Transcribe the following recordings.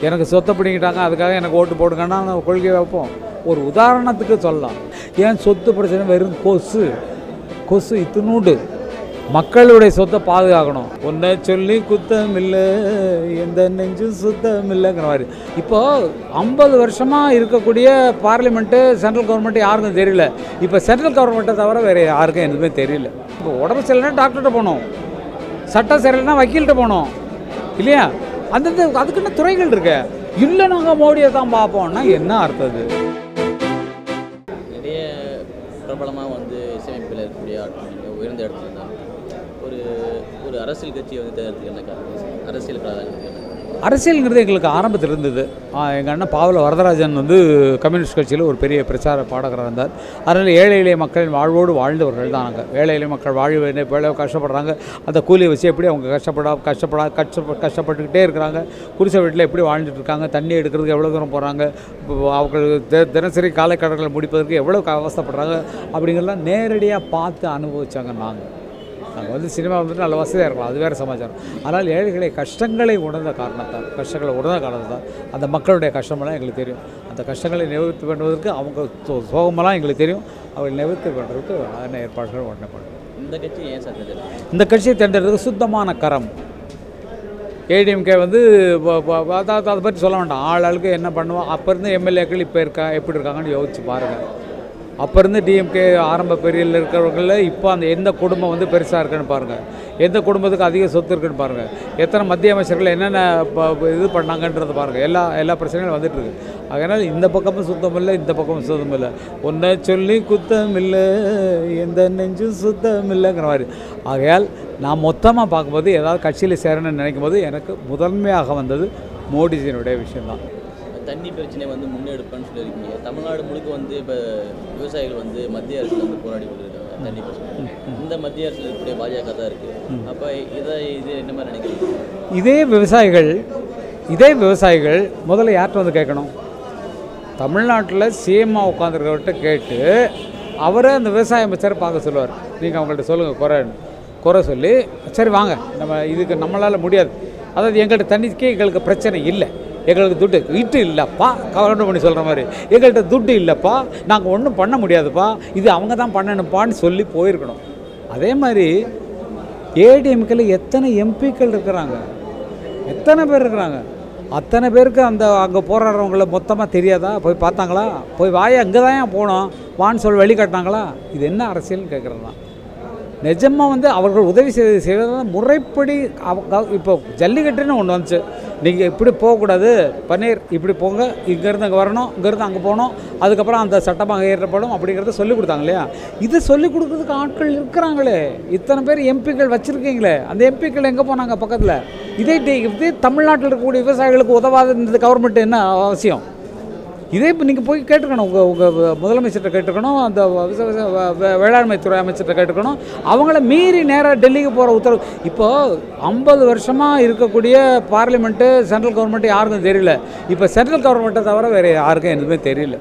எனக்கு சொத்தை பிடிங்கிட்டாங்க அதுக்காக எனக்கு ஓட்டு போடுங்கன்னா நான் கொள்கை வைப்போம். ஒரு உதாரணத்துக்கு சொல்லலாம். ஏன் சொத்து பிரச்சனை வெறும் கொசு? கொசு இத்தினூண்டு. மக்களுடைய சொத்தை பாதுகாக்கணும். ஒன்றை சொல்லி குத்தம் இல்லை எந்த நெஞ்சும் சுத்தம் இல்லைங்கிற மாதிரி. இப்போது ஐம்பது வருஷமாக இருக்கக்கூடிய பார்லிமெண்ட்டு சென்ட்ரல் கவர்மெண்ட் யாருக்கும் தெரியல. இப்போ சென்ட்ரல் கவர்மெண்ட்டை தவிர வேறு யாருக்கும் எதுவுமே தெரியல. இப்போ உடம்பு சரியில்லைன்னா டாக்டர்கிட்ட போகணும். சட்டம் சரியில்லைன்னா வக்கீல்கிட்ட போகணும். இல்லையா? அந்தந்த அதுக்குன்னு துறைகள் இருக்கு. இல்லை நாங்கள் மோடியை தான் பார்ப்போம்னா என்ன அர்த்தம் அது நிறைய பிரபலமாக வந்து இசையமைப்பில் இருக்கக்கூடிய ஆட்கள் உயர்ந்த இடத்துல இருந்தாங்க. ஒரு ஒரு அரசியல் கட்சியை வந்து தேர்ந்தெடுத்துக்கு என்ன காரணம்? அரசியல் பிராதானியத்துக்கு என்ன அரசியல்ங்கிறது எங்களுக்கு ஆரம்பத்தில் இருந்தது. எங்கள் அண்ணன் பாவல வரதராஜன் வந்து கம்யூனிஸ்ட் கட்சியில் ஒரு பெரிய பிரச்சார பாடகராக இருந்தார். அதனால் ஏழை எளிய மக்களின் வாழ்வோடு வாழ்ந்தவர்கள் தான் நாங்கள் ஏழை எளிய மக்கள் வாழ்வு வேலை கஷ்டப்படுறாங்க? அந்த கூலியை வச்சு எப்படி அவங்க கஷ்டப்படா கஷ்டப்படா கஷ்டப்ப கஷ்டப்பட்டுக்கிட்டே இருக்கிறாங்க. குடிசை வீட்டில் எப்படி வாழ்ந்துட்டு இருக்காங்க? தண்ணி எடுக்கிறதுக்கு எவ்வளோ தூரம் போகிறாங்க அவங்க தி- தினசரி காலை முடிப்பதற்கு எவ்வளோ அவஸ்தைப்படுறாங்க? அப்படிங்கிறலாம் நேரடியாக பார்த்து அனுபவித்தாங்க நாங்கள் நாங்கள் வந்து சினிமா வந்துட்டு நல்ல வசதியாக இருக்கலாம். அது வேறு சமாச்சாரம். ஆனால் ஏழைகளை கஷ்டங்களை உணர்ந்த காரணத்தால் கஷ்டங்களை உணர்ந்த காரணத்தால் அந்த மக்களுடைய கஷ்டமெல்லாம் எங்களுக்கு தெரியும். அந்த கஷ்டங்களை நிவர்த்தி பண்ணுவதற்கு அவங்க சோ- சோகமெல்லாம் எங்களுக்கு தெரியும். அவங்களை நிவர்த்தி பண்ணுறதுக்கு அதன ஏற்பாடுகள் உடனே பண்ணுறோம் இந்த கட்சி ஏன் சார் இந்த கட்சியை தேர்ந்தெடுத்தது சுத்தமான கரம். ஏடிஎம்கே வந்து அதை பற்றி சொல்ல வேண்டாம். ஆள் ஆளுக்கு என்ன பண்ணுவோம்? அப்போ இருந்து எம்எல்ஏக்கள் இப்போ இருக்கா எப்படி இருக்காங்கன்னு யோசிச்சு பாருங்கள் அப்போ இருந்து டிஎம்கே ஆரம்ப பெரியல இருக்கிறவங்களில் இப்போ அந்த எந்த குடும்பம் வந்து பெருசாக இருக்குன்னு பாருங்கள் எந்த குடும்பத்துக்கு அதிக சொத்து இருக்குன்னு பாருங்கள் எத்தனை மத்திய அமைச்சர்கள் என்னென்ன ப- இது பண்ணாங்கன்றதை பாருங்கள் எல்லா எல்லா பிரச்சனைகளும் வந்துட்டுருக்கு. அதனால் இந்த பக்கமும் சுத்தம் இல்லை இந்த பக்கமும் சுத்தம் இல்லை. ஒன்றை சொல்லி குத்தம் இல்லை எந்த நெஞ்சும் சுத்தம் இல்லைங்கிற மாதிரி. ஆகையால் நான் மொத்தமாக பார்க்கும்போது ஏதாவது கட்சியில் சேரணும்னு நினைக்கும் போது எனக்கு முதன்மையாக வந்தது மோடிஜியினுடைய விஷயம்தான். தண்ணி பிரச்சனை வந்து முன்னெடுப்பேன்னு சொல்லியிருக்கீங்க. தமிழ்நாடு முழுக்க வந்து இப்போ விவசாயிகள் வந்து மத்திய அரசுல வந்து போராடி கொண்டிருக்காங்க தண்ணி பிரச்சனை. இந்த மத்திய அரசில் இருக்கக்கூடிய பாஜக தான் இருக்குது அப்போ இதை இது என்ன மாதிரி நினைக்கிறீங்க? இதே விவசாயிகள் இதே விவசாயிகள் முதல்ல யார்கிட்ட வந்து கேட்கணும்? தமிழ்நாட்டில் சிஎம்மா உட்காந்துருக்கவர்கிட்ட கேட்டு அவரை அந்த விவசாய அமைச்சரை பார்க்க சொல்லுவார். நீங்கள் அவங்கள்ட்ட சொல்லுங்கள் குறைன்னு குறை சொல்லி சரி வாங்க நம்ம இதுக்கு நம்மளால் முடியாது. அதாவது எங்கள்கிட்ட தண்ணிக்கே எங்களுக்கு பிரச்சனை இல்லை. எங்களுக்கு துட்டு. இட்டு இல்லைப்பா. கவர்மெண்ட் பண்ணி சொல்கிற மாதிரி. எங்கள்கிட்ட துட்டு இல்லைப்பா. நாங்கள் ஒன்றும் பண்ண முடியாதுப்பா. இது அவங்க தான் பண்ணணும்ப்பான்னு சொல்லி போயிருக்கணும். அதே மாதிரி ஏடிஎம்கில் எத்தனை எம்பிக்கள் இருக்கிறாங்க? எத்தனை பேர் இருக்கிறாங்க? அத்தனை பேருக்கு அந்த அங்கே போராடுறவங்கள மொத்தமாக தெரியாதா? போய் பார்த்தாங்களா? போய் வாயை அங்கே தான் போனோம். வான்னு சொல்லி வழி காட்டினாங்களா இது என்ன அரசியல்னு கேட்குறது தான் நிஜமாக வந்து அவர்கள் உதவி செய்து செய்வது முறைப்படி இப்போ ஜல்லிக்கட்டுன்னு ஒன்று வந்துச்சு. நீங்கள் இப்படி போகக்கூடாது பன்னீர் இப்படி போங்க இங்கேருந்து அங்கே வரணும் இங்கேருந்து அங்கே போகணும் அதுக்கப்புறம் அந்த சட்டமாக ஏற்றப்படும் அப்படிங்கிறத சொல்லிக் கொடுத்தாங்க இல்லையா? இது சொல்லிக் கொடுக்குறதுக்கு ஆட்கள் இருக்கிறாங்களே. இத்தனை பேர் எம்பிக்கள் வச்சுருக்கீங்களே. அந்த எம்பிக்கள் எங்கே போனாங்க பக்கத்தில்? இதே இதே தமிழ்நாட்டில் இருக்கக்கூடிய விவசாயிகளுக்கு உதவாத இந்த கவர்மெண்ட் என்ன அவசியம்? இதே இப்போ நீங்கள் போய் கேட்டுருக்கணும் உங்கள் உங்கள் முதலமைச்சர்கிட்ட கேட்டுருக்கணும் அந்த வேளாண்மைத்துறை வே- அமைச்சர்கிட்ட கேட்டுக்கணும் அவங்கள மீறி நேராக டெல்லிக்கு போகிற உத்தரவு. இப்போ ஐம்பது வருஷமாக இருக்கக்கூடிய பார்லிமெண்ட்டு சென்ட்ரல் கவர்மெண்ட்டு யாருக்கும் தெரியல. இப்போ சென்ட்ரல் கவர்மெண்ட்டை தவிர வேறு யாருக்கும் எதுவுமே தெரியல.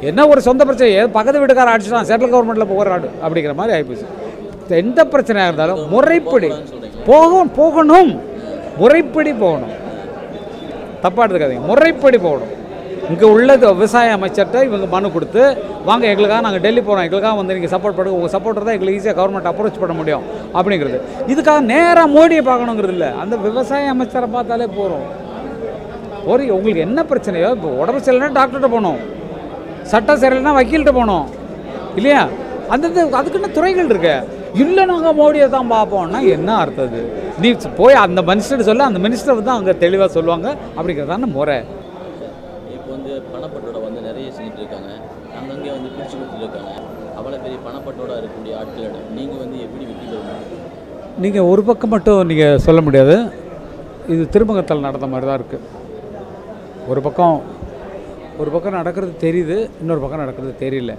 என்ன ஒரு சொந்த பிரச்சனை? ஏதோ பக்கத்து வீட்டுக்கார அடிச்சுட்டான் சென்ட்ரல் கவர்மெண்ட்டில் போகிறாடு அப்படிங்கிற மாதிரி ஆகிப்போச்சு எந்த பிரச்சனையாக இருந்தாலும் முறைப்படி போகும் போகணும். முறைப்படி போகணும். தப்பாக எடுத்துக்காதீங்க. முறைப்படி போகணும். இங்கே உள்ள விவசாய அமைச்சர்கிட்ட இவங்க மனு கொடுத்து வாங்க எங்களுக்காக நாங்கள் டெல்லி போகிறோம் எங்களுக்காக வந்து நீங்கள் சப்போர்ட் பண்ணுங்க. உங்கள் சப்போர்ட் தான் எங்களுக்கு ஈஸியாக கவர்மெண்ட் அப்ரோச் பண்ண முடியும். அப்படிங்கிறது. இதுக்காக நேராக மோடியை பார்க்கணுங்கிறது இல்லை. அந்த விவசாய அமைச்சரை பார்த்தாலே போகிறோம் ஒரு உங்களுக்கு என்ன பிரச்சனையோ இப்போ உடம்பு சரியில்லைனா டாக்டர்கிட்ட போகணும். சட்டம் சரியில்லைனா வக்கீல்கிட்ட போகணும். இல்லையா? அந்தந்த அதுக்குன்னு துறைகள் இருக்கு? இல்லை நாங்கள் மோடியை தான் பார்ப்போம்னா என்ன அர்த்தம் அது? நீ போய் அந்த மினிஸ்டர் சொல்ல அந்த மினிஸ்டர் தான் அங்கே தெளிவாக சொல்லுவாங்க. அப்படிங்கிறதான முறை. வந்து பணப்பட்டோட வந்து நிறைய செஞ்சுட்டு இருக்காங்க. அங்கங்கே வந்து பிரிச்சு கொடுத்துட்டு இருக்காங்க. அவ்வளோ பெரிய பணப்பட்டோட இருக்கக்கூடிய ஆட்களிடம் நீங்கள் வந்து எப்படி வெற்றி பெறணும் நீங்கள் ஒரு பக்கம் மட்டும் நீங்கள் சொல்ல முடியாது. இது திருமங்கத்தில் நடந்த மாதிரி தான் இருக்குது ஒரு பக்கம் ஒரு பக்கம் நடக்கிறது தெரியுது இன்னொரு பக்கம் நடக்கிறது தெரியல.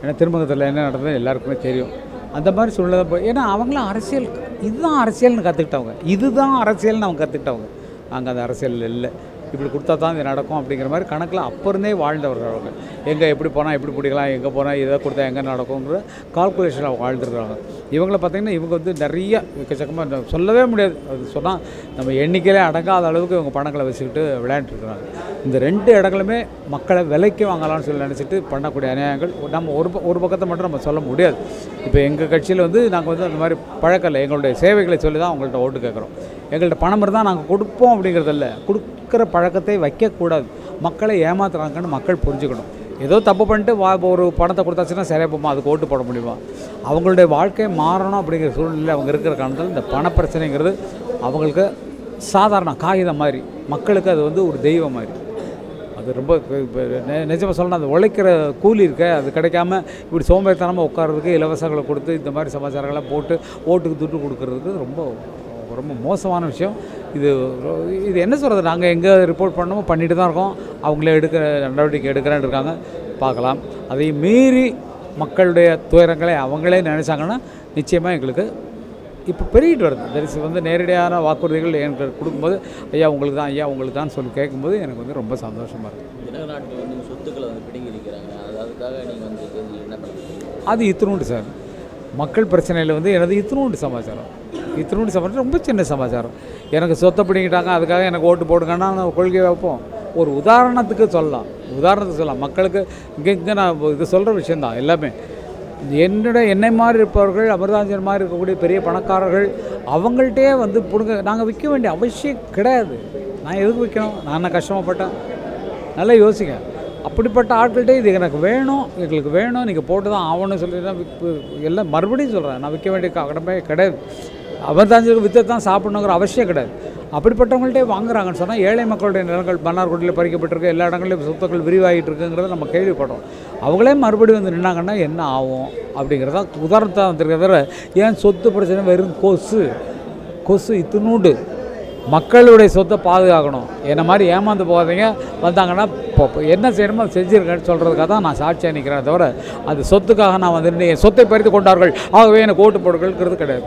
ஏன்னா திருமங்கத்தில் என்ன நடந்தது எல்லாருக்குமே தெரியும். அந்த மாதிரி சூழ்நிலை தான் போய் ஏன்னா அவங்களாம் அரசியல் இதுதான் அரசியல்னு கற்றுக்கிட்டவங்க இதுதான் அரசியல்னு அவங்க கற்றுக்கிட்டவங்க அங்கே அந்த அரசியல் இல்லை. இப்படி கொடுத்தா தான் இது நடக்கும் அப்படிங்கிற மாதிரி கணக்கில் அப்போ வாழ்ந்தவர்கள் அவங்க எங்கே எப்படி போனால் எப்படி பிடிக்கலாம் எங்கே போனால் இதை கொடுத்தா எங்கே நடக்குங்கிற கால்குலேஷனில் வாழ்ந்துருக்குறாங்க. இவங்கள பார்த்திங்கன்னா இவங்க வந்து நிறைய எக்கச்சக்கமாக சொல்லவே முடியாது. அது சொன்னால் நம்ம எண்ணிக்கையிலே அடங்காத அளவுக்கு இவங்க பணங்களை வச்சுக்கிட்டு விளையாண்டுருக்குறாங்க. இந்த ரெண்டு இடங்களுமே மக்களை விலைக்கு வாங்கலாம்னு சொல்லி நினச்சிட்டு பண்ணக்கூடிய அநியாயங்கள் நம்ம ஒரு ஒரு பக்கத்தை மட்டும் நம்ம சொல்ல முடியாது. இப்போ எங்கள் கட்சியில் வந்து நாங்கள் வந்து அந்த மாதிரி பழக்கலை எங்களுடைய சேவைகளை சொல்லி தான் அவங்கள்ட்ட ஓட்டு கேட்குறோம். எங்கள்கிட்ட பணம் இருந்தால் நாங்கள் கொடுப்போம் அப்படிங்கிறதில்ல. கொடுக்குற பழக்கத்தை வைக்கக்கூடாது. மக்களை ஏமாத்துறாங்கன்னு மக்கள் புரிஞ்சுக்கணும். ஏதோ தப்பு பண்ணிட்டு வா ஒரு பணத்தை கொடுத்தாச்சுன்னா சரியாக போமா அதுக்கு ஓட்டு போட முடியுமா? அவங்களுடைய வாழ்க்கை மாறணும் அப்படிங்கிற சூழ்நிலை அவங்க இருக்கிற காரணத்தில் இந்த பண பிரச்சனைங்கிறது அவங்களுக்கு சாதாரண காகிதம் மாதிரி மக்களுக்கு அது வந்து ஒரு தெய்வம் மாதிரி. அது ரொம்ப நிஜமாக சொல்லணும் அந்த உழைக்கிற கூலி இருக்க அது கிடைக்காம இப்படி சோம்பேறித்தனமாக உட்கார்றதுக்கு இலவசங்களை கொடுத்து இந்த மாதிரி சமாச்சாரங்கள்லாம் போட்டு ஓட்டுக்கு துட்டு கொடுக்கறதுக்கு ரொம்ப ரொம்ப மோசமான விஷயம். இது இது என்ன சொல்கிறது நாங்கள் எங்கே ரிப்போர்ட் பண்ணமோ பண்ணிட்டு தான் இருக்கோம். அவங்களே எடுக்கிற நடவடிக்கை எடுக்கிறேன்னு இருக்காங்க. பார்க்கலாம். அதை மீறி மக்களுடைய துயரங்களை அவங்களே நினச்சாங்கன்னா நிச்சயமாக எங்களுக்கு இப்போ பெருகிட்டு வருது. தரிசி வந்து நேரடியான வாக்குறுதிகள் எனக்கு கொடுக்கும்போது ஐயா உங்களுக்கு தான் ஐயா உங்களுக்கு தான் சொல்லி கேட்கும்போது எனக்கு வந்து ரொம்ப சந்தோஷமாக இருக்குது தினக நாட்டில் வந்து சொத்துக்களை வந்து பிடுங்கி இருக்கிறாங்க அதுக்காக நீங்கள் வந்து இது என்ன பண்ணுறீங்க? அது இத்தினூண்டு சார். மக்கள் பிரச்சனையில் வந்து எனது இத்தினூண்டு சமாச்சாரம். இத்தினூண்டு சமாச்சாரம் ரொம்ப சின்ன சமாச்சாரம். எனக்கு சொத்தை பிடிங்கிட்டாங்க அதுக்காக எனக்கு ஓட்டு போடுங்கன்னா நான் கொள்கை வைப்போம். ஒரு உதாரணத்துக்கு சொல்லலாம். உதாரணத்துக்கு சொல்லலாம். மக்களுக்கு இங்கே இங்கே நான் இது சொல்கிற விஷயந்தான் எல்லாமே. என்னோட என்னை மாதிரி இருப்பவர்கள் அமிர்தாஞ்சன் மாதிரி இருக்கக்கூடிய பெரிய பணக்காரர்கள் அவங்கள்ட்டே வந்து பிடுங்க நாங்கள் விற்க வேண்டிய அவசியம் கிடையாது. நான் எதுக்கு விற்கணும் நான் என்ன கஷ்டமாப்பட்டேன்? நல்லா யோசிங்க. அப்படிப்பட்ட ஆட்கள்கிட்ட இது எனக்கு வேணும் எங்களுக்கு வேணும் நீங்கள் போட்டு தான் ஆகணும்னு சொல்லி தான் எல்லாம் மறுபடியும் சொல்கிறேன் நான் விற்க வேண்டிய கடமை கிடையாது. அமிர்தாஞ்சலுக்கு வித்தை தான் சாப்பிடணுங்கிற அவசியம் கிடையாது. அப்படிப்பட்டவங்கள்ட்டே வாங்குறாங்கன்னு சொன்னால் ஏழை மக்களுடைய நிலங்கள் மன்னார்குடியில் பறிக்கப்பட்டிருக்கு எல்லா இடங்களிலும் சொத்துக்கள் விரிவாகிட்டு இருக்குங்கிறத நம்ம கேள்விப்படுறோம். அவங்களே மறுபடியும் வந்து நின்னாங்கன்னா என்ன ஆகும் அப்படிங்கிறதா உதாரணத்தை வந்திருக்கிறத தவிர ஏன் சொத்து பிரச்சனை வெறும் கொசு? கொசு இத்தினூண்டு. மக்களுடைய சொத்தை பாதுகாக்கணும். என்ன மாதிரி ஏமாந்து போகாதீங்க. வந்தாங்கன்னா இப்போ என்ன செய்யணுமோ அதை செஞ்சிருக்கேன்னு சொல்கிறதுக்காக தான் நான் சாட்சியாக நிற்கிறேன் தவிர அது சொத்துக்காக நான் வந்து என் சொத்தை பறித்து கொண்டார்கள். ஆகவே எனக்கு ஓட்டு போடுகள்ங்கிறது கிடையாது.